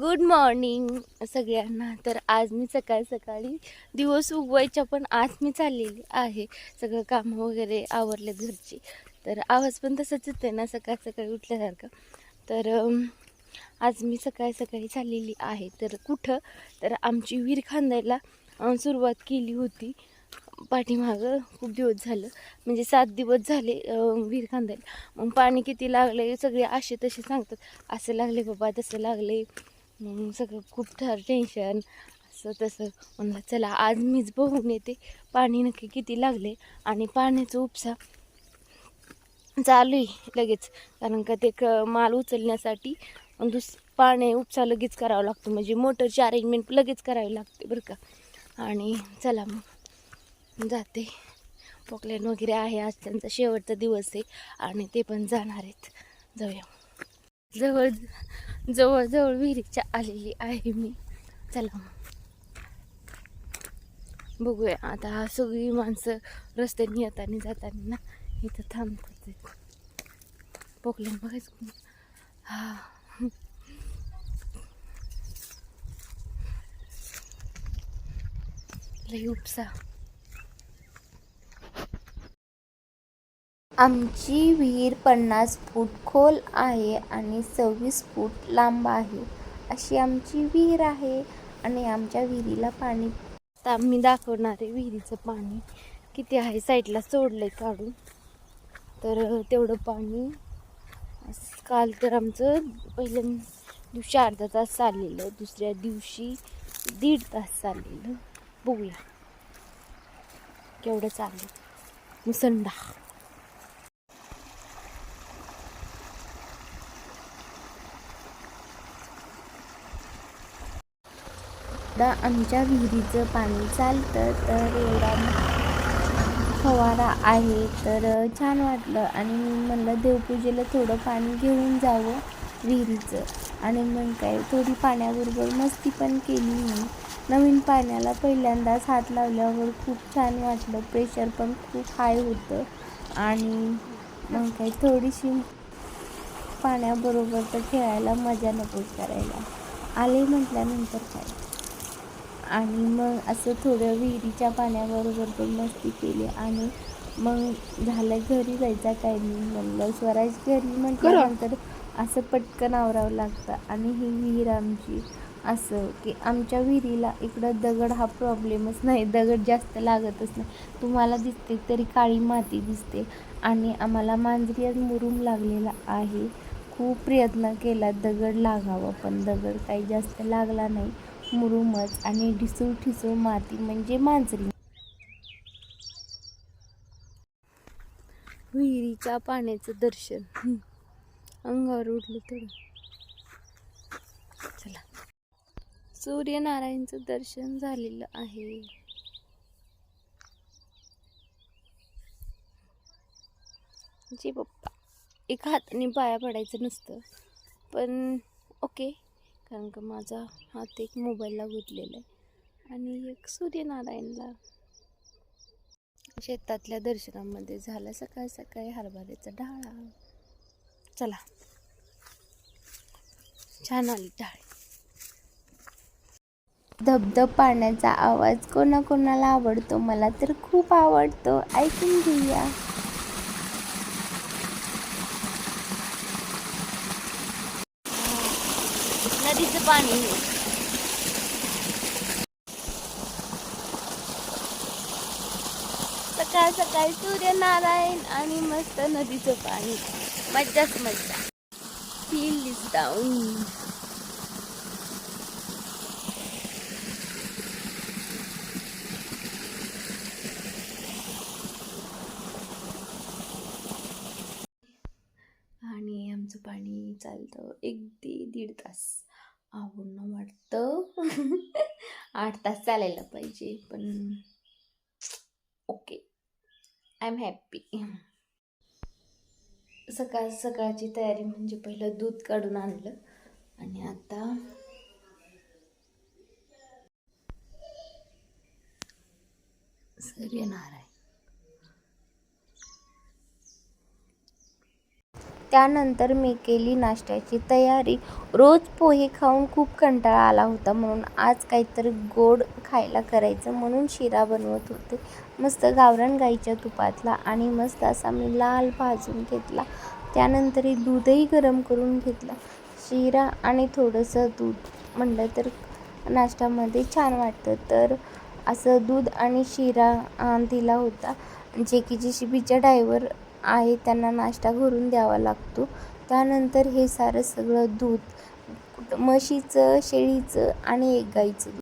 Good morning सगळ्यांना. तर आज मी सकाळी सकाळी दिवस उगवायच्या पण आज मी चाललेली आहे. सगळं काम वगैरे आवरले घरची. तर आवाज पण तसंच येते ना सकाळ सकाळी उठल्यासारखं. तर आज मी सकाळी सकाळी चाललेली आहे. तर कुठं? तर आमची विहीर खांदायला सुरुवात केली होती. पाठीमागं खूप दिवस झालं. म्हणजे सात दिवस झाले विहीर खांदायला. मग पाणी किती लागले सगळे असे तसे सांगतात. असं लागले बाबा तसं लागले मग सगळं खूप फार टेन्शन असं तसं. म्हणलं चला आज मीच बघून येते. पाणी नक्की किती लागले आणि पाण्याचा उपसा चालू आहे लगेच. कारण का ते क माल उचलण्यासाठी दुस पाणी उपसा लगेच करावा लागतो. म्हणजे मोटरची अरेंजमेंट लगेच करावी लागते बरं का. आणि चला मग. जाते. पोकलेन वगैरे आहे. आज त्यांचा शेवटचा दिवस आहे आणि ते पण जाणार आहेत. जाऊया. जवळ जवळजवळ विहिरीच्या आलेली आहे मी. चला मग. बघूया आता सगळी माणसं रस्त्याने येताना जाताना ना इथं थांबतात. पोकलेन बघायचं हा. लई उपसा. आमची विहीर पन्नास फूट खोल आहे आणि सव्वीस फूट लांब आहे. अशी आमची विहीर आहे आणि आमच्या विहिरीला पाणी आता मी दाखवणार आहे विहिरीचं पाणी किती आहे. साईडला सोडलंय काढून. तर तेवढं पाणी काल तर आमचं पहिल्या दिवशी अर्धा तास चाललेलं दुसऱ्या दिवशी दीड तास चाललेलं. बघूया. केवढं चाललं मुसंडा. एकदा आमच्या विहिरीचं पाणी चालतं तर एवढा फवारा आहे तर छान वाटलं. आणि मी म्हणलं देवपूजेला थोडं पाणी घेऊन जावं विहिरीचं. आणि मग काय थोडी पाण्याबरोबर मस्ती पण केली मी. नवीन पाण्याला पहिल्यांदाच हात लावल्यावर खूप छान वाटलं. प्रेशर पण खूप हाय होतं. आणि मग काय थोडीशी पाण्याबरोबर तर खेळायला मजा नकोच करायला. आले म्हटल्यानंतर काय? आणि मग असं थोडं विहिरीच्या पाण्याबरोबर पण मस्ती केली आणि मग झालं घरी जायचा टायमिंग म्हणलं. स्वराज घरी म्हटल्यानंतर असं पटकन आवरावं लागतं. आणि ही विहीर आमची असं की आमच्या विहिरीला इकडं दगड हा प्रॉब्लेमच नाही. दगड जास्त लागतच नाही. तुम्हाला दिसते तरी काळी माती दिसते. आणि आम्हाला मांजरी मुरूम लागलेला आहे. खूप प्रयत्न केला दगड लागावं पण दगड काही जास्त लागला नाही. मुरुमच आणि ढिसूळ ठिसूळ माती म्हणजे मांजरी. विहिरीच्या पाण्याचं दर्शन. अंगावर उडलं तर चला. सूर्यनारायणचं दर्शन झालेलं आहे. जी पप्पा. एक हाताने पाया पडायचं नसतं. पण ओके. कारण का माझा हात एक मोबाईलला गुंतलेला आहे. आणि एक सूर्यनारायणला. शेतातल्या दर्शनामध्ये झाला सकाळी सकाळी हरभऱ्याचा डाळा. चला. छान आली डाळ. धबधब पाण्याचा आवाज कोणाकोणाला आवडतो? मला तर खूप आवडतो. ऐकून घेऊया. नदीचं पाणी. सकाळ सकाळी सूर्यनारायण आणि मस्त नदीचं पाणी. मज्जाच मज्जा. फील इज डाऊन आणि आमचं पाणी चालतं एक ते दीड तास. आवडणं वाटतं आठ तास चालायला पाहिजे पण ओके. आय एम हॅप्पी सकाळ सकाळची तयारी म्हणजे पहिलं दूध काढून आणलं. आणि आता सूर्यनारायण. त्यानंतर मी केली नाश्त्याची तयारी. रोज पोहे खाऊन खूप कंटाळा आला होता म्हणून आज काहीतरी गोड खायला करायचं म्हणून शिरा बनवत होते. मस्त गावरान गाईच्या तुपातला आणि मस्त असा मी लाल भाजून घेतला. त्यानंतर दूधही गरम करून घेतला. शिरा आणि थोडंसं दूध म्हणलं तर नाश्त्यामध्ये छान वाटतं. तर असं दूध आणि शिरा दिला होता. जे की जे शिबीच्या डायवर आहे त्यांना नाश्ता घरून द्यावा लागतो. त्यानंतर हे सारं सगळं दूध म्हशीचं शेळीचं आणि एक गाईचं दूध.